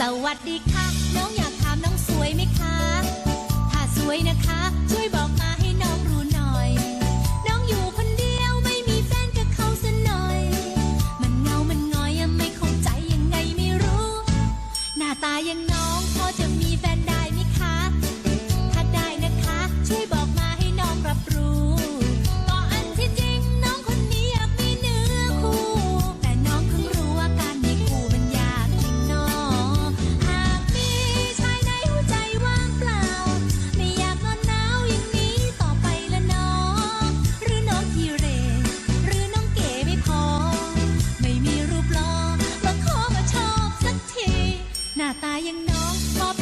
สวัสดีค่ะ น้องอยากถามน้องสวยไหมคะ ถ้าสวยนะคะ ช่วยบอกมาให้น้องรู้หน่อย น้องอยู่คนเดียวไม่มีแฟนกับเขาสัหน่อย มันเงา มันงอยยังไม่เข้าใจยังไงไม่รู้ หน้าตายังน้องพอจะ หน้าตายังน้องมอ